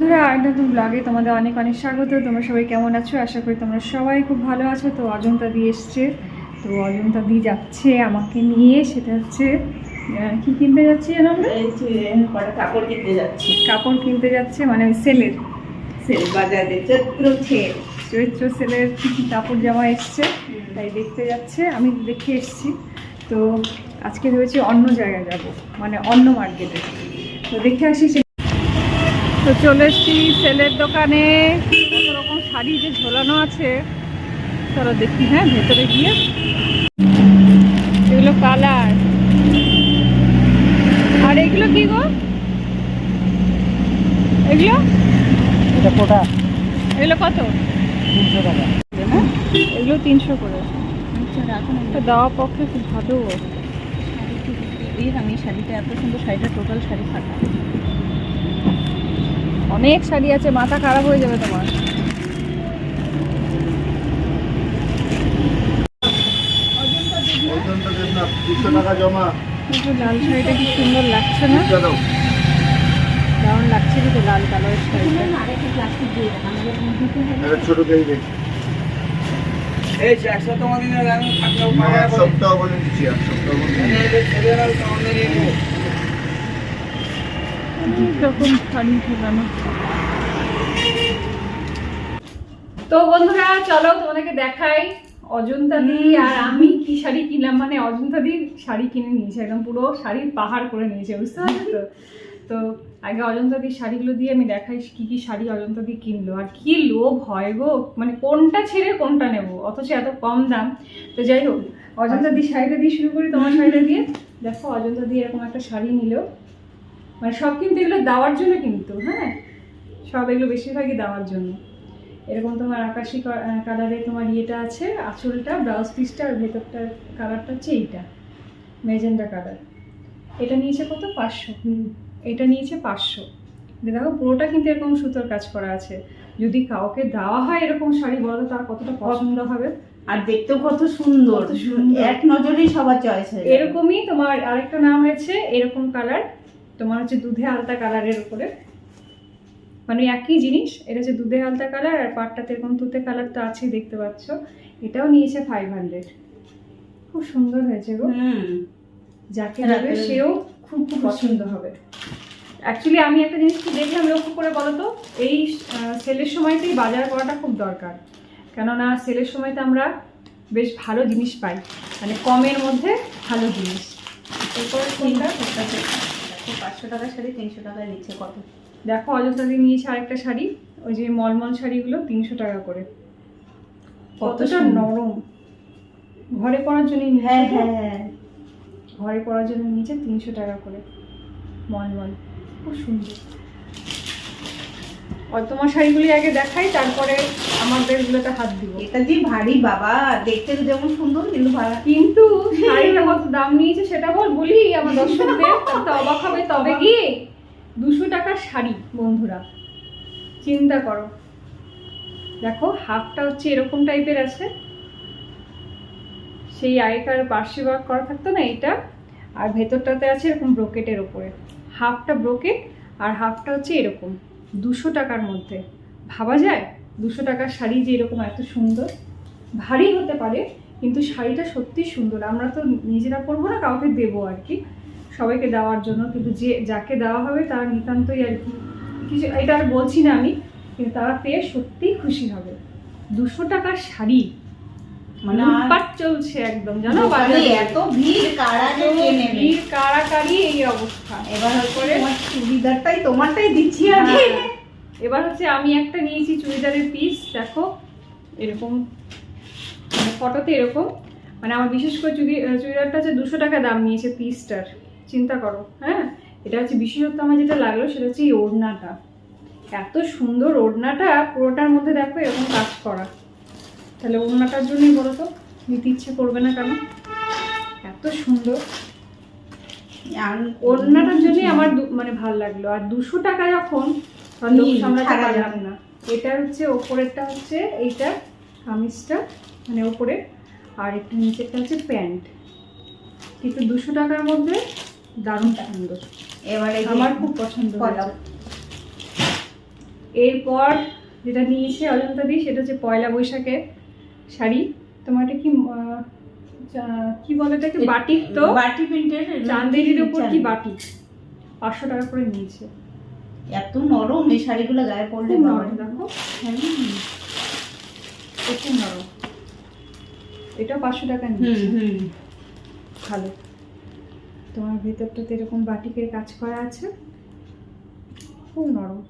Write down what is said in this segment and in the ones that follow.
বন্ধুরা আর নতুন ব্লগে তোমাদের অনেক অনেক স্বাগত। তোমরা সবাই কেমন আছো? আশা করি তোমরা সবাই খুব ভালো আছো। তো অজন্তা দিয়ে এসছে। তো অজন্তা দিয়ে যাচ্ছে আমাকে নিয়ে। সেটা হচ্ছে কি কিনতে যাচ্ছি জানো আমরা? কাপড় কিনতে যাচ্ছি। কাপড় কিনতে যাচ্ছে মানে ওই সেলের। সেল বাজারে চৈত্র ছেল চৈত্র সেলের কী কী কাপড় জামা এসছে তাই দেখতে যাচ্ছে। আমি দেখে এসছি। তো আজকে ভেবেছি অন্য জায়গায় যাব মানে অন্য মার্কেটে তো দেখে আসি তো চলে এসছি সেলের দোকানে। কত রকম শাড়ি যে ঝোলানো আছে চলো দেখি হ্যাঁ ভেতরে গিয়ে। এগুলো কালার। আর এগুলো কি গো? এগুলো? এটা কোটা। এগুলো কত? তিনশো টাকা। এগুলো তিনশো করে। আচ্ছা দেওয়া পক্ষে খুব ভালো। এই আমি শাড়িটা এত সুন্দর শাড়িটা টোটাল শাড়ি ফাটা অনেক শাড়ি আছে মাথা খারাপ হয়ে যাবে তোমার। দুশো টাকা জমা। লাল শাড়িটা কি সুন্দর লাগছে না? দারুণ লাগছে কিন্তু লাল কালারের শাড়িটা। ছোট এই একশো এক সপ্তাহ বলে দিচ্ছি এক সপ্তাহ বলে দিচ্ছি। অনেক শাড়ি তো বন্ধুরা, চলো তোমাদেরকে দেখাই অজন্তা দি, আর আমি কি শাড়ি কিনলাম? মানে অজন্তা দি শাড়ি কিনে নিয়েছে, একদম পুরো শাড়ির পাহাড় করে নিয়েছে, বুঝতে পারছ তো তো আগে অজন্তা দির শাড়িগুলো দিয়ে আমি দেখাই কি কি শাড়ি অজন্তা দি কিনলো, আর কি লোভ হয় গো? মানে কোনটা ছেড়ে কোনটা নেব? অথচ এত কম দাম। তো যাই হোক, অজন্তা দি শাড়িটা দিয়ে শুরু করি তোমার শাড়িটা দিয়ে। দেখো, অজন্তা দিয়ে এরকম একটা শাড়ি নিল। মানে সব কিন্তু এগুলো দেওয়ার জন্য কিন্তু হ্যাঁ? সব এগুলো বেশিরভাগই দেওয়ার জন্য। এরকম তোমার আকাশি কালারে তোমার ইয়েটা আছে আঁচলটা ব্লাউজ পিসটা আর ভেতরটার কালারটা হচ্ছে এইটা মেজেন্ডা কালার। এটা নিয়েছে কত? পাঁচশো। এটা নিয়েছে পাঁচশো। দেখো পুরোটা কিন্তু এরকম সুতোর কাজ করা আছে। যদি কাউকে দেওয়া হয় এরকম শাড়ি বলো তার কতটা পছন্দ হবে? আর দেখতেও কত সুন্দর। এক নজরেই সবার চয়েস এরকমই তোমার আরেকটা নাম হয়েছে এরকম কালার তোমার হচ্ছে দুধে আলতা কালারের উপরে। মানে একই জিনিস এটা হচ্ছে দুধে আলতা কালার আর পাটটাতে এরকম তুতে কালার তো আছেই দেখতে পাচ্ছ। এটাও নিয়েছে ফাইভ হান্ড্রেড খুব সুন্দর হয়েছে গো। হুম। যাকে রাতে- দেবে সেও খুব খুব পছন্দ হবে। অ্যাকচুয়ালি আমি একটা জিনিস কি দেখলাম লক্ষ্য করে বলো তো? এই সেলের সময়তেই বাজার করাটা খুব দরকার। কেননা সেলের সময়তে আমরা বেশ ভালো জিনিস পাই। মানে কমের মধ্যে ভালো জিনিস। এরপরে কোনটা? পাঁচশো টাকা শাড়ি তিনশো টাকায় নিচ্ছে কত? দেখো অযোধ্যা দিয়ে নিয়েছে আরেকটা শাড়ি ওই যে মলমল শাড়িগুলো তিনশো টাকা করে। কতটা নরম। ঘরে পরার জন্য হ্যাঁ হ্যাঁ। ঘরে পরার জন্য নিয়েছে তিনশো টাকা করে মলমল। খুব সুন্দর। তোমার শাড়িগুলি আগে দেখাই তারপরে আমাদের গুলোতে হাত দিব। এটা যে ভারী বাবা দেখতে তো যেমন সুন্দর কিন্তু ভাড়া কিন্তু শাড়িটা কত দাম নিয়েছে সেটা বল বলি আমার দর্শকদের অবাক হবে। তবে গিয়ে দুশো টাকার শাড়ি বন্ধুরা। চিন্তা করো। দেখো হাফটা হচ্ছে এরকম টাইপের আছে। সেই আগেকার পার্শ্বে ওয়ার্ক করা থাকতো না এটা আর ভেতরটাতে আছে এরকম ব্রোকেটের ওপরে হাফটা ব্রোকেট আর হাফটা হচ্ছে এরকম। দুশো টাকার মধ্যে। ভাবা যায়? দুশো টাকার শাড়ি যে এরকম এত সুন্দর? ভারী হতে পারে, কিন্তু শাড়িটা সত্যি সুন্দর। আমরা তো নিজেরা পরবো না, কাউকে দেবো আর কি। সবাইকে দেওয়ার জন্য, কিন্তু যে, যাকে দেওয়া হবে তারা নিতান্তই আর কি। কিছু, এটা আর বলছি না আমি, কিন্তু তারা পেয়ে সত্যিই খুশি হবে। দুশো টাকার শাড়ি মানে লুটপাট চলছে একদম জানো? বাজারে। এত ভিড় কারা নেবে? ভিড় কাড়াকাড়ি এই অবস্থা। এবার হচ্ছে চুড়িদারটাই তোমারটাই দিচ্ছি আগে হ্যাঁ। এবার হচ্ছে আমি একটা নিয়েছি চুড়িদারের পিস দেখো এরকম। মানে ফটোতে এরকম। মানে আমার বিশেষ করে চুড়ি চুড়িদারটা হচ্ছে দুশো টাকা দাম নিয়েছে পিসটার চিন্তা করো হ্যাঁ? এটা হচ্ছে বিশেষত্ব আমার যেটা লাগল সেটা হচ্ছে এই ওড়নাটা। এত সুন্দর ওড়নাটা পুরোটার মধ্যে দেখো এরকম কাজ করা। তাহলে ওড়নাটার জন্যই বলো তো নিতে ইচ্ছে করবে না কেন? এত সুন্দর। আর- ওড়নাটার জন্যই আমার মানে ভালো লাগল। আর দুশো টাকা যখন তখন সামলাতে পারলাম না। এটা হচ্ছে ওপরেরটা হচ্ছে এইটা কামিজটা মানে ওপরে। আর একটু নিচেরটা হচ্ছে প্যান্ট। কিন্তু দুশো টাকার মধ্যে দারুণ সুন্দর। এবারে আমার খুব পছন্দ। এরপর যেটা নিয়েছে অজন্তা দি সেটা হচ্ছে পয়লা বৈশাখের শাড়ি? তোমার এটা কি কি বলে এটাকে? বাটিক তো? বাটি প্রিন্টের চান্দেরির উপর কি বাটিক পাঁচশো টাকা করে নিয়েছে। এত নরম এই শাড়িগুলো গায়ে বাবা নরম দেখো। হুম প্রচুর নরম। এটা পাঁচশো টাকা নিয়েছে। হুম। ভালো। তোমার ভেতরটাতে এরকম বাটিকের কাজ করা আছে। খুব নরম।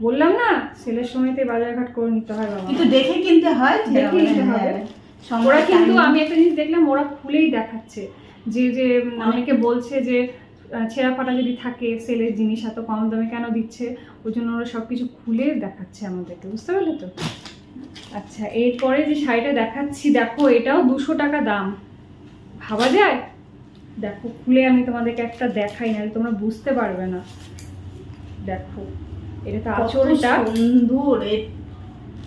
বললাম না সেলের সময়তে বাজারঘাট করে নিতে হয় বাবা। কিন্তু দেখে কিনতে হয় দেখে নিতে হ্যাঁ, হবে। ওরা কিন্তু আমি একটা জিনিস দেখলাম ওরা খুলেই দেখাচ্ছে। যে যে অনেকে বলছে যে ছেঁড়া ফাটা যদি থাকে সেলের জিনিস এত কম দামে কেন দিচ্ছে? ওই জন্য ওরা সব কিছু খুলে দেখাচ্ছে আমাদেরকে বুঝতে পারলে তো? আচ্ছা এরপরে যে শাড়িটা দেখাচ্ছি দেখো এটাও দুশো টাকা দাম। ভাবা যায়? দেখো খুলে আমি তোমাদেরকে একটা দেখাই না তোমরা বুঝতে পারবে না। দেখো। এটা তো আঁচলটা। সুন্দর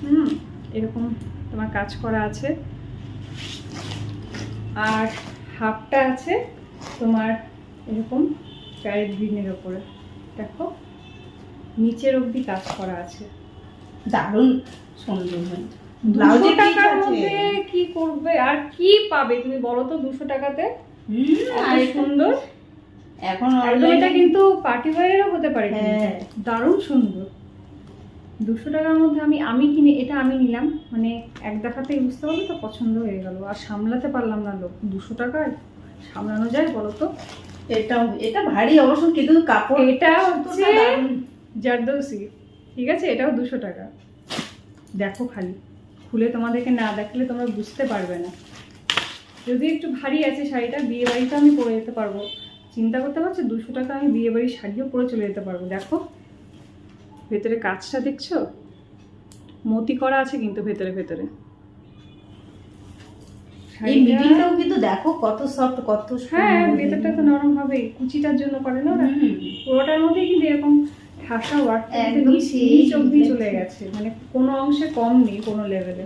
হুম। এরকম তোমার কাজ করা আছে। আর হাফটা আছে তোমার এরকম প্যারেট গ্রিনের ওপরে। দেখো নিচের অবধি কাজ করা আছে। দারুণ সুন্দর দুশো ব্লাউজে টাকার মধ্যে কি করবে? আর কি পাবে তুমি বলো তো দুশো টাকাতে? আর সুন্দর। এখন একদম এটা কিন্তু পার্টি ওয়ারেরও হতে পারে হ্যাঁ। দারুণ সুন্দর। দুশো টাকার মধ্যে আমি আমি কিনে এটা আমি নিলাম। মানে এক দেখাতেই বুঝতে পারল তো পছন্দ হয়ে গেল। আর সামলাতে পারলাম না লোক। দুশো টাকায় সামলানো যায় বলো তো? এটা এটা ভারী অবশ্য কিন্তু কাপড় এটা হচ্ছে। জারদৌসি। ঠিক আছে? এটাও দুশো টাকা। দেখো খালি। খুলে তোমাদেরকে না দেখলে তোমরা বুঝতে পারবে না। যদি একটু ভারী আছে শাড়িটা বিয়ে বাড়িতে আমি পরে যেতে পারব। চিন্তা করতে পারছ? দুশো টাকা আমি বিয়ে বাড়ির শাড়িও পরে চলে যেতে পারব। দেখো ভেতরে কাজটা দেখছ? মতি করা আছে কিন্তু ভেতরে ভেতরে। এই মিডিলটাও কিন্তু দেখো কত সফট কত হ্যাঁ ভেতরটা তো নরম কুচিটার জন্য করে না পুরোটার কিন্তু এরকম ঠাসা ওয়ার্ক একদম নিচ সেই নিচ অব্দি চলে গেছে। মানে কোনো অংশে কম নেই কোনো লেভেলে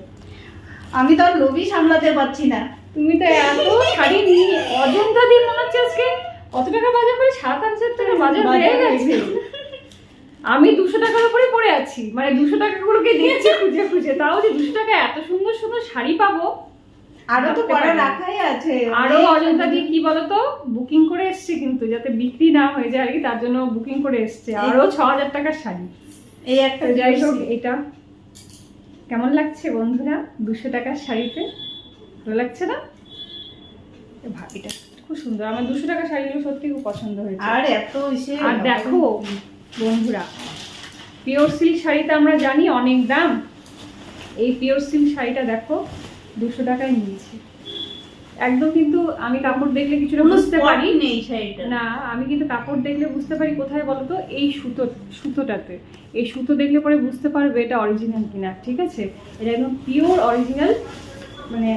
আমি তো আর লোভই সামলাতে পারছি না। তুমি তো এত শাড়ি নিয়ে অজন্তা দিয়ে মনে হচ্ছে আজকে? কত টাকা বাজার করে? সাত আট হাজার টাকা বাজার হয়ে গেছে। আমি দুশো টাকার উপরে পড়ে আছি। মানে দুশো টাকা টাকাগুলোকে দিয়েছি খুঁজে খুঁজে। তাও যে দুশো টাকা এত সুন্দর সুন্দর শাড়ি পাবো। আরও তো করা রাখাই আছে। আরও অজন্তা দিয়ে কি বলতো? বুকিং করে এসছে কিন্তু যাতে বিক্রি না হয়ে যায় আর কি তার জন্য বুকিং করে এসছে। আরও ছ হাজার টাকার শাড়ি। এই একটা যাই হোক এটা কেমন লাগছে বন্ধুরা দুশো টাকার শাড়িতে? ভালো লাগছে না? এ ভা- এটা খুব সুন্দর। আমার দুশো টাকা শাড়িগুলো সত্যি খুব পছন্দ হয়েছে। আর এত আর দেখো বন্ধুরা পিওর সিল্ক শাড়িতে আমরা জানি অনেক দাম। এই পিওর সিল্ক শাড়িটা দেখো দুশো টাকায় নিয়েছি। একদম কিন্তু আমি কাপড় দেখলে কিছুটা বুঝতে পারি। নেই শাড়িটা না আমি কিন্তু কাপড় দেখলে বুঝতে পারি কোথায় বলো তো এই সুতো সুতোটাতে। এই সুতো দেখলে পরে বুঝতে পারবে এটা অরিজিনাল কিনা ঠিক আছে? এটা একদম পিওর অরিজিনাল মানে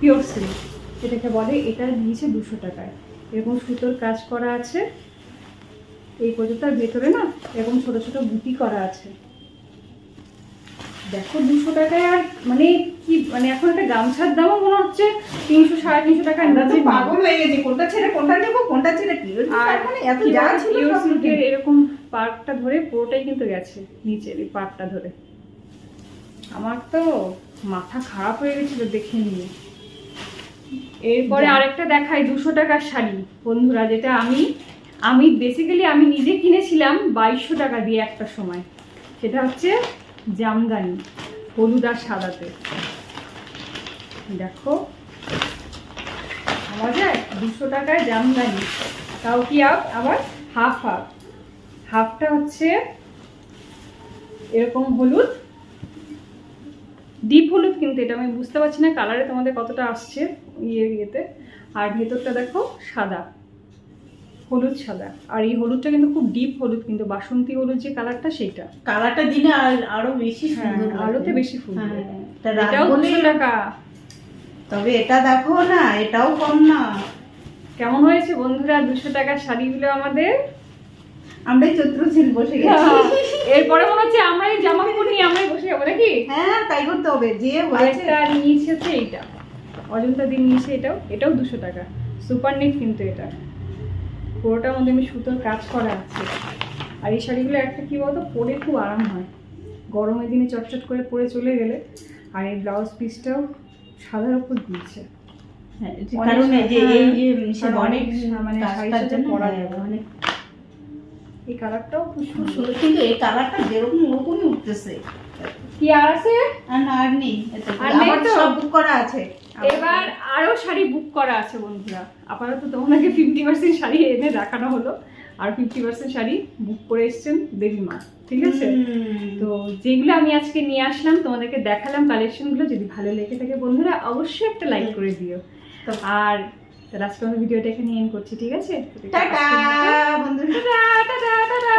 পিওর সিল্ক যেটাকে বলে এটা দিয়েছে দুশো টাকায়। এরকম সুতোর কাজ করা আছে। এই পর্যন্তর ভেতরে না এরকম ছোট ছোট বুটি করা আছে। দেখো দুশো টাকায় আর মানে কি মানে এখন একটা গামছার দামও মনে হচ্ছে তিনশো সাড়ে তিনশো নিচে। পাগল হয়ে গেছি। কোনটা ছেড়ে কোনটা নেব কোনটা ছেড়ে কি আর মানে এত যা ছিল। এরকম পার্টটা ধরে পুরোটাই কিন্তু গেছে নিচের এই পার্টটা ধরে। আমার তো মাথা খারাপ হয়ে গেছিল দেখে নিয়ে। এরপরে। আরেকটা দেখাই দুশো টাকার শাড়ি। বন্ধুরা যেটা আমি আমি বেসিক্যালি আমি নিজে কিনেছিলাম বাইশশো টাকা দিয়ে একটা সময়। সেটা হচ্ছে জামদানি হলুদ আর সাদাতে। দেখো পাওয়া যায় দুশো টাকায় জামদানি। তাও কি আপ- আবার হাফ হাফ হাফটা হচ্ছে এরকম হলুদ ডিপ হলুদ কিন্তু এটা আমি বুঝতে পারছি না কালারে তোমাদের কতটা আসছে ইয়ে ইয়েতে। আর ভেতরটা দেখো সাদা হলুদ সাদা। আর এই হলুদটা কিন্তু খুব ডিপ হলুদ কিন্তু বাসন্তী হলুদ যে কালারটা সেইটা। কালারটা দিনে আর- আরও বেশি হ্যাঁ সুন্দর আলোতে বেশি ফুল হ্যাঁ, এটা রাত এটাও দুশো টাকা। তবে এটা দেখো না এটাও কম না। কেমন হয়েছে বন্ধুরা? দুশো টাকার শাড়িগুলো আমাদের। আমরাই চৈত্রশীল বসে গেছি। এরপরে মনে হচ্ছে আমরা এই জামা কাপড় নিয়ে আমরাই বসে যাব নাকি? হ্যাঁ তাই করতে হবে যে হয়েছে। আরেকটা নিয়েছে হচ্ছে এইটা। অজন্তা দিন নিয়েছে এটাও এটাও দুশো টাকা। সুপার নেট কিন্তু এটা। পুরোটার মধ্যে আমি সুতোর কাজ করা আছে। আর এই শাড়িগুলো একটা কি বলতো পরে খুব আরাম হয়। গরমের দিনে চটচট করে পরে চলে গেলে আর এই ব্লাউজ পিসটাও সাদার উপর দিয়েছে। হ্যাঁ, অনেক কারণ এই যে হ্যাঁ, এই যে অনেক মানে শাড়ির সাথে পরা হ্যাঁ, যাবে। অনেক এই কালারটাও খুব সুন্দর। কিন্তু এই কালারটা যেরকম ওরকমই উঠতেছে। কি আর আছে? আর না আর নেই আমার সব বুক করা আছে। এবার আরও শাড়ি বুক করা আছে বন্ধুরা। আপাতত তোমাকে ফিফটি পার্সেন্ট শাড়ি এনে দেখানো হলো। আর ফিফটি পার্সেন্ট শাড়ি বুক করে এসছেন দেবী মা ঠিক আছে? তো যেগুলো আমি আজকে নিয়ে আসলাম তোমাদেরকে দেখালাম কালেকশনগুলো যদি ভালো লেগে থাকে বন্ধুরা অবশ্যই একটা লাইক করে দিও। তো- আর তাহলে আজকে আমরা ভিডিওটা এখানে এন্ড করছি ঠিক আছে? টাটা! বন্ধুরা। Tata tata!